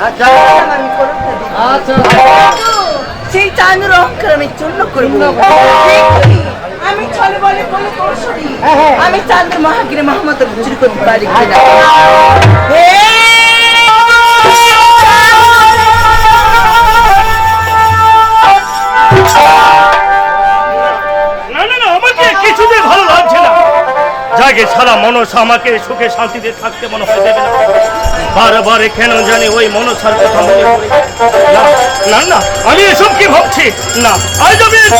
আচ্ছা। আমি আচ্ছা। সেই চাঁদের অহংকার আমি চূর্ণ করব। আমি ছলে বলে বলে কৌশলী আমি চান্দ্র মহাগিরে মোহাম্মদ চুরি করতে পারি কিনা! যাকে সারা মনস আমাকে, সুখে শান্তিতে থাকতে মনে হয় দেবে না। বারবার কেন জানি ওই মনসার কথা মনে না না না, আমি এসব কি ভাবছি? না, আজ আমি ওই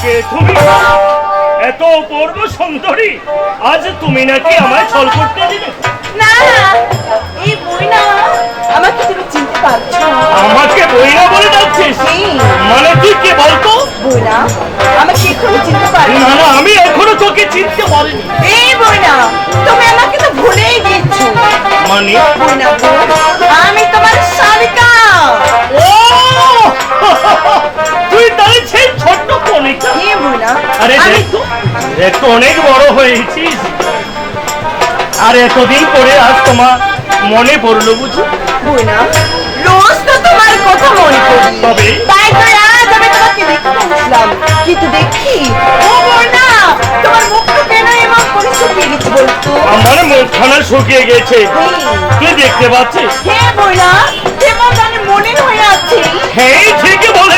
কে তুমি এত অপূর্ব সুন্দরী আজ তুমি নাকি আমায় ছল করতে দিলে? না এই বই না আমাকে তুমি চিনতে পারছ আমাকে বইরা বলে যাচ্ছিস মানে তুই কে বলতো? বই না আমাকে এখনও চিনতে পারছ না। না আমি এখনও তোকে চিনতে পারিনি। এই বই না তুমি আমাকে তো ভুলেই গেছো মানে? বই না আমি তোমার শালিকা ও! তো অনেক বড় হয়েছিস আর এতদিন পরে আজ তোমার মনে পড়ল বুঝি? বই না রোজ তো তোমার কথা মনে তবে? তাই তো আজ আমি তোমাকে দেখতে আসলাম কিন্তু দেখি ও বই না তোমার মুখটা কেন এমন করে শুকিয়ে গেছে বলতো? আমার মুখখানা শুকিয়ে গেছে। তুই দেখতে পাচ্ছিস? হ্যাঁ বই না কেমন জানি মনে হয়ে আছে। হ্যাঁ ঠিকই বলেছিস।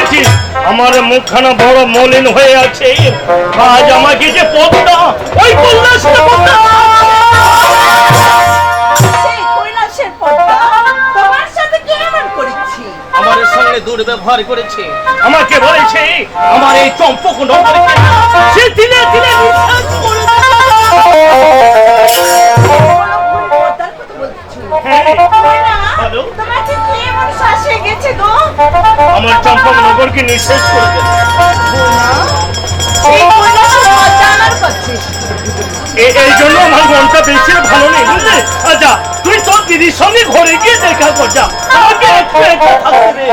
আমার মুখখানা বড় মলিন হয়ে আছে। আজ আমাকে যে পদ্মা ওই পদ্মা। কৈলাসের আমার সঙ্গে দুর্ব্যবহার করেছে। আমাকে বলেছে আমার এই চম্পক সে দিলে দিলে করে হ্যাঁ, হ্যালো? হয়ে গেছে গো। আমার চম্পক নগরকে নিঃশেষ করে দেবে। কাছে এই জন্য আমার মনটা বেশি ভালো নেই বুঝলি? আচ্ছা তুই তোর দিদির সঙ্গে ঘরে গিয়ে দেখা কর যা। আমাকে একটু থাকতে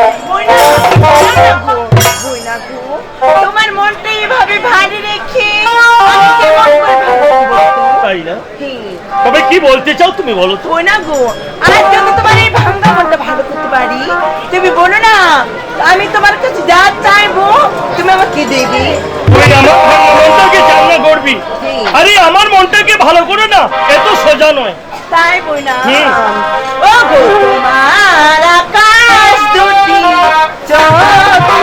তোমার মনটা এভাবে ভারী রেখে? তাই না? তবে কি বলতে চাও তুমি বলো তো? না গো আজ যদি তোমার এই ভাঙ্গা মনটা ভালো করতে পারি তুমি বলো না আমি তোমার কাছে যা চাইব তুমি আমাকে দেবে তুই আমার মনটাকে চালনা করবি। আরে আমার মনটাকে ভালো করে না এত সোজা নয়। তাই বই না ও গো তোমার আকাশ দুটি চোখে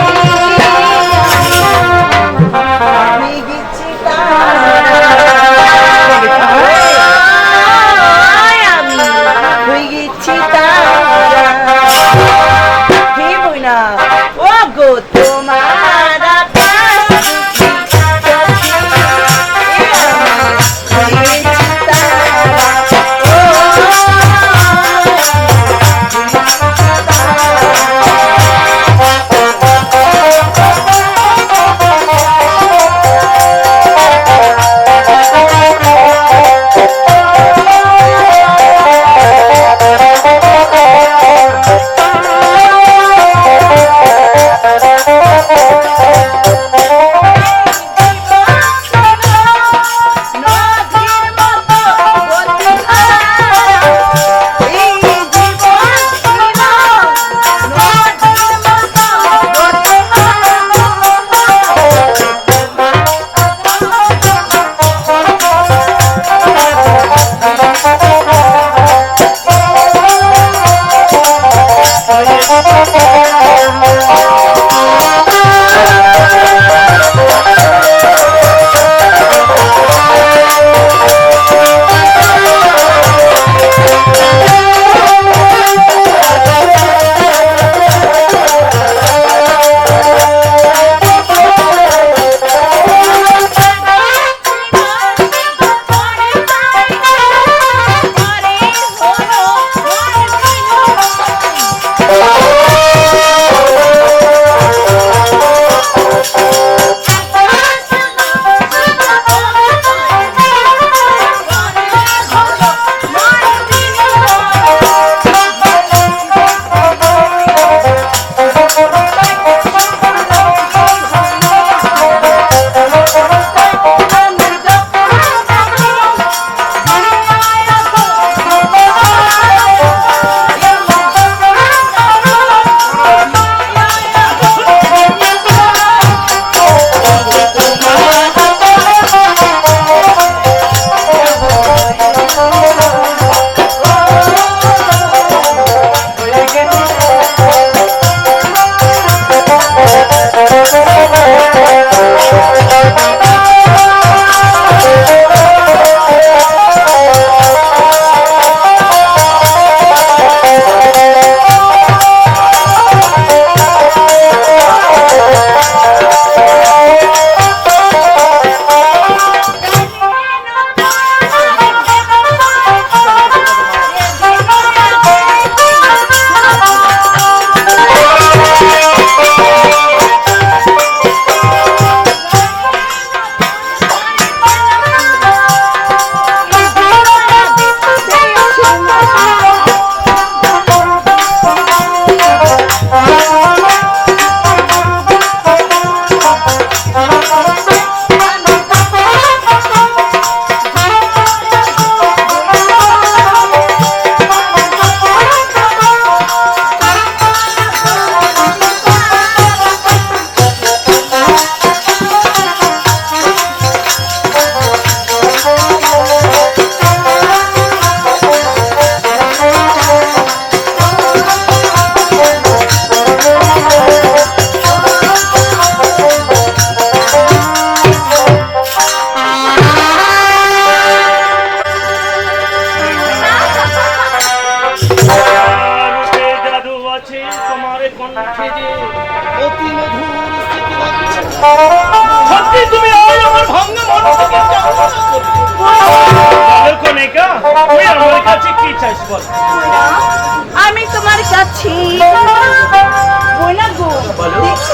আমি তোমার কাছে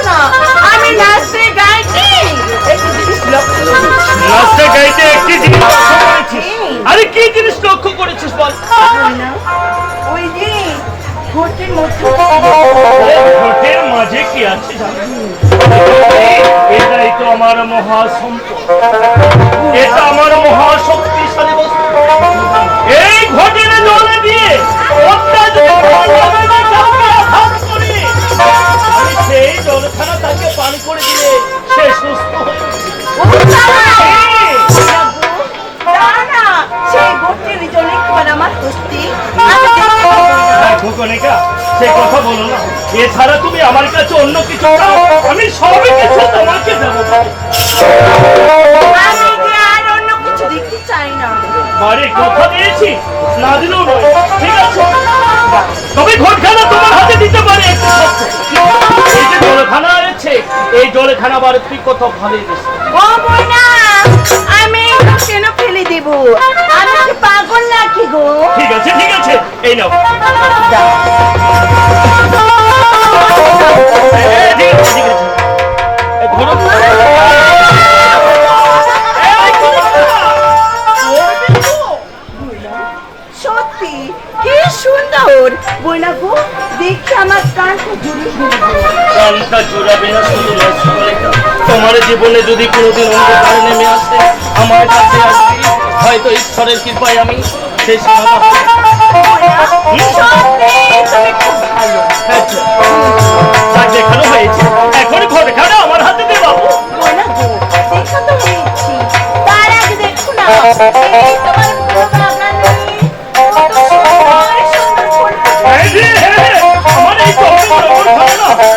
না আমি নাচতে গাইতে নাচতে গাইতে একটি জিনিস আরে কি জিনিস লক্ষ্য করেছিস বল? ওই জিনিস ঘটের মধ্যে ঘটের মাঝে কি আছে এটাই তো আমার মহাসম্পদ। এটা আমার মহাশক্তিশালী বস্তু। এই ঘটের জলে দিয়ে সেই জলখানা তাকে পান করে দিলে সে সুস্থ হয়ে সেই জন্য একবার আমার হস্তি না। সে কথা বলো না। এছাড়া তুমি আমার কাছে অন্য কিছু আমি সবই কিছু তোমাকে দেবো বাড়ি কথা দিয়েছি না দিলেও নয়। ঠিক আছে? তবে ঘটখানা তোমার হাতে দিতে পারে এই যে জলখানা আছে এই জলখানা বার তুই কত ভালো দিস। ও বোনা আমি কেন ফেলে দেব? আমি কি পাগল নাকি? এই নাও? সত্যি কি সুন্দর। গো দেখি আমার কানটা জুড়ে কানটা জোড়াবে না শুধু তোমার জীবনে যদি কোনোদিন অন্ধকার নেমে আসে আমার কাছে আসবি হয়তো ঈশ্বরের কৃপায় আমি সেই সীমানা আচ্ছা। দেখানো হয়েছে এখন ঘরে খানা আমার হাতে দে বাবু বোনা গো দেখা তো হয়েছি তার আগে দেখো না এই তোমার।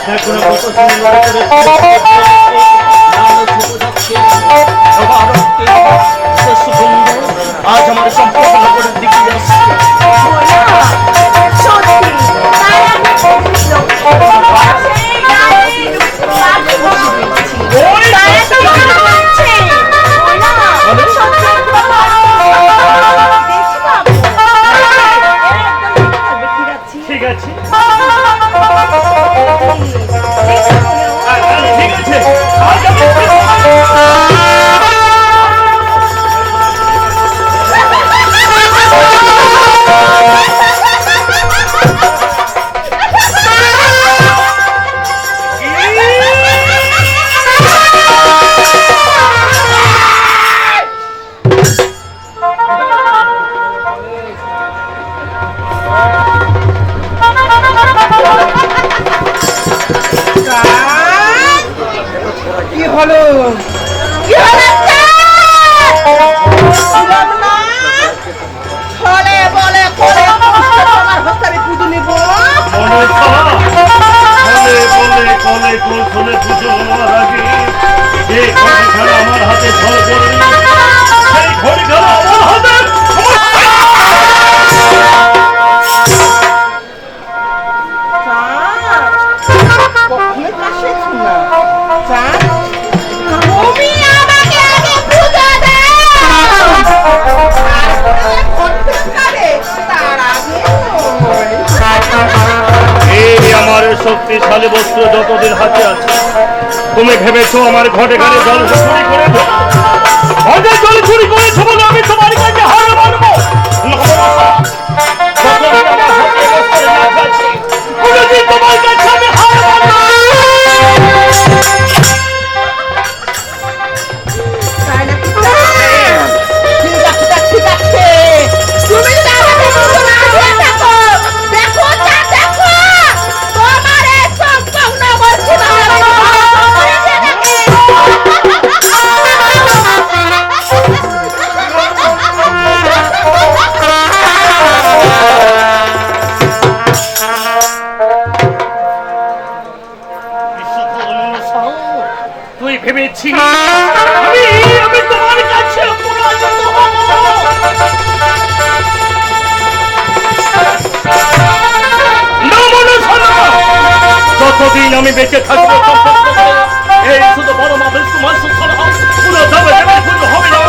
দেখো না কত সুন্দর করে ঘড়িখানা আমার হাতে ঘড়ি ঘড়ি সেই ঘড়িখানা শক্তিশালী বস্ত্র যতদিন হাতে আছে, তুমি ভেবেছো আমার ঘটে ঘরে জল চুরি করে জল চুরি আমি তোমার কাছে হার ভেবেছি। হ্যাঁ। আমি আমি তোমার কাছে যতদিন আমি বেঁচে থাকব এই শুধু বড় সুফল পুরো হবে না। পুরো হবে না।